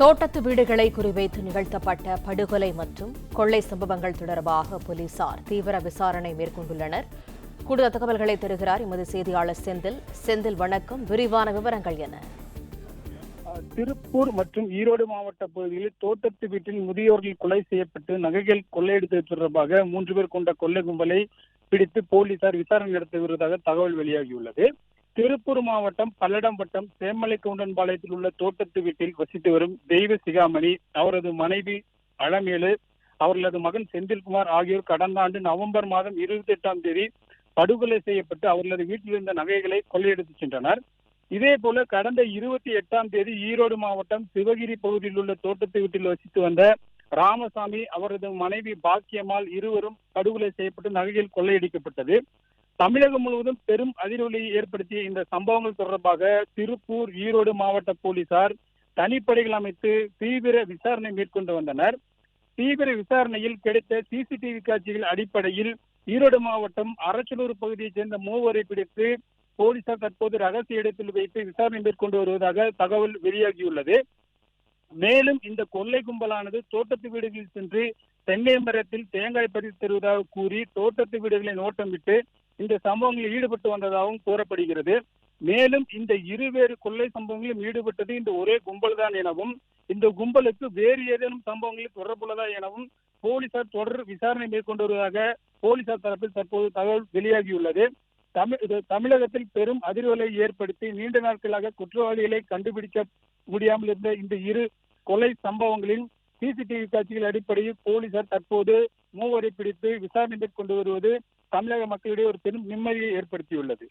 தோட்டத்து வீடுகளை குறிவைத்து நிகழ்த்தப்பட்ட படுகொலை மற்றும் கொள்ளை சம்பவங்கள் தொடர்பாக போலீசார் தீவிர விசாரணை மேற்கொண்டுள்ளனர். கூடுதல் தகவல்களை தருகிறார் எமது செய்தியாளர் செந்தில். செந்தில் வணக்கம். விரிவான விவரங்கள் என. திருப்பூர் மற்றும் ஈரோடு மாவட்ட பகுதியில் தோட்டத்து வீட்டில் முதியோர்கள் கொலை செய்யப்பட்டு நகைகள் கொள்ளையடித்தது தொடர்பாக மூன்று பேர் கொண்ட கொள்ளை கும்பலை பிடித்து போலீசார் விசாரணை நடத்தி வருவதாக தகவல் வெளியாகியுள்ளது. திருப்பூர் மாவட்டம் பல்லடம் வட்டம் சேமலை கவுண்டன்பாளையத்தில் உள்ள தோட்டத்து வீட்டில் வசித்து வரும் தெய்வ சிகாமணி அவரது மனைவி அழமேலு அவர்களது மகன் செந்தில்குமார் ஆகியோர் கடந்த ஆண்டு நவம்பர் மாதம் இருபத்தி எட்டாம் தேதி படுகொலை செய்யப்பட்டு அவர்களது வீட்டில் இருந்த நகைகளை கொள்ளையடித்து சென்றனர். இதே போல கடந்த இருபத்தி எட்டாம் தேதி ஈரோடு மாவட்டம் சிவகிரி பகுதியில் உள்ள தோட்டத்து வீட்டில் வசித்து வந்த ராமசாமி அவரது மனைவி பாக்கியம்மாள் இருவரும் படுகொலை செய்யப்பட்டு நகைகள் கொள்ளையடிக்கப்பட்டது. தமிழகம் முழுவதும் பெரும் அதிர்வலியை ஏற்படுத்திய இந்த சம்பவங்கள் தொடர்பாக திருப்பூர் ஈரோடு மாவட்ட போலீசார் தனிப்படைகள் அமைத்து தீவிர விசாரணை மேற்கொண்டு வந்தனர். தீவிர விசாரணையில் கிடைத்த சிசிடிவி காட்சிகள் அடிப்படையில் ஈரோடு மாவட்டம் அரச்சலூர் பகுதியைச் சேர்ந்த மூவரை பிடித்து போலீசார் தற்போது ரகசிய இடத்தில் வைத்து விசாரணை மேற்கொண்டு வருவதாக தகவல் வெளியாகியுள்ளது. மேலும் இந்த கொள்ளை கும்பலானது தோட்டத்து வீடுகளில் சென்று தென்னை மரத்தில் தேங்காய் பறித்து தருவதாக கூறி தோட்டத்து வீடுகளை நோட்டமிட்டு இந்த சம்பவங்களில் ஈடுபட்டு வந்ததாகவும் கூறப்படுகிறது. மேலும் இந்த இருவேறு கொள்ளை சம்பவங்களிலும் ஈடுபட்டது இந்த ஒரே கும்பல் தான் எனவும் இந்த கும்பலுக்கு வேறு ஏதேனும் சம்பவங்களில் தொடர்புள்ளதா எனவும் போலீசார் தொடர் விசாரணை மேற்கொண்டு வருவதாக போலீசார் தரப்பில் தற்போது தகவல் வெளியாகியுள்ளது. தமிழ் இது தமிழகத்தில் பெரும் அதிர்வலை ஏற்படுத்தி நீண்ட நாட்களாக குற்றவாளிகளை கண்டுபிடிக்க முடியாமல் இருந்த இந்த இரு கொலை சம்பவங்களின் சிசிடிவி காட்சிகள் அடிப்படையில் போலீசார் தற்போது மூவரை பிடித்து விசாரணை கொண்டு வருவது தமிழக மக்களிடையே ஒரு பெரும் நிம்மதியை ஏற்படுத்தியுள்ளது.